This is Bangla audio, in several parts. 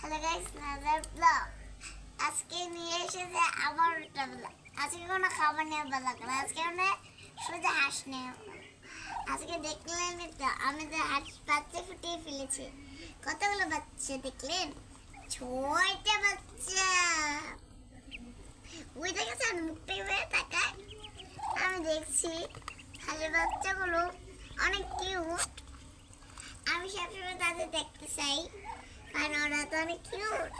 হ্যালো গাইস, নাজার ব্লগ। আজকে নিয়ে এসেছে আবার একটা ব্লগ। আজকে কোনো খাবার নিয়ে ব্লগ না আজকে আমরা শুধু হাঁস নিয়ে আজকে দেখলেন তো আমি তো হাঁস বাচ্চা ফুটিয়ে ফেলেছি। কতগুলো বাচ্চা দেখলেন? ছয়টা বাচ্চা। ওই দেখেছেন মুখটা বেয়ে তাকায়। আমি দেখছি হাঁসের বাচ্চাগুলো অনেক কিউট আমি সবসময় তাদের দেখতে চাই। কারণ ওরা তো অনেক কিউট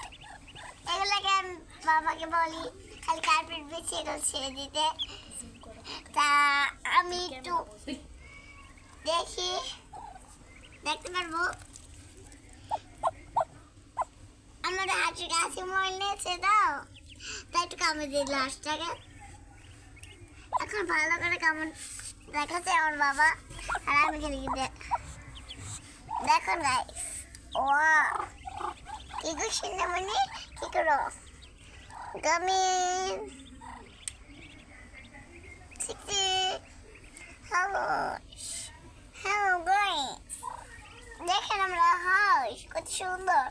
এগুলোকে আমি বাবাকে বলি, খালি কার্পেট বিছিয়ে এগুলো ছেড়ে দিতে। তা আমি একটু দেখি, দেখতে পারব। আমাদের হাঁটুর কাছে মোবাইল নিয়েছে দাও তাই একটু কামড় দিয়ে দিল হাঁসটাকে এখন ভালো করে কামড় দেখাচ্ছে আমার বাবা। আর আমি খেলে দেখুন গাইস ও কি গো সিনেমানি কি করো? গামিন সিক্সটি হ্যালো হ্যালো গাইস দেখেন আমরা হাঁস কত সুন্দর।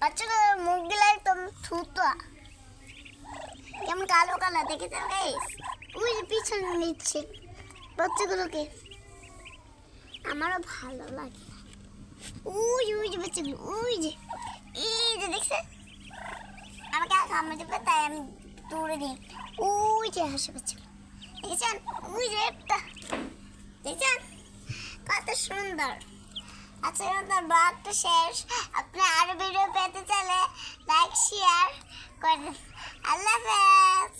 বাচ্চাগুলোর মুখগুলো একদম থুতা কেমন কালো কালো, দেখেছেন গাইস ওই পিছনে নিচ্ছে। বাচ্চাগুলোকে। আমারও ভালো লাগে। ওই বাচ্চাগুলো, ওই যে। দেখছে আমাকে আর কামড়ে দেবে তাই আমি দৌড়ে দিই। ওই যে হাসি বাচ্চাগুলো দেখেছেন? ওই যে একটা। দেখছেন? কত সুন্দর। আচ্ছা সুন্দর ব্লগটা শেষ। আপনি আরও ভিডিও পেতে চাইলে লাইক শেয়ার করেন আল্লাহ হাফেজ।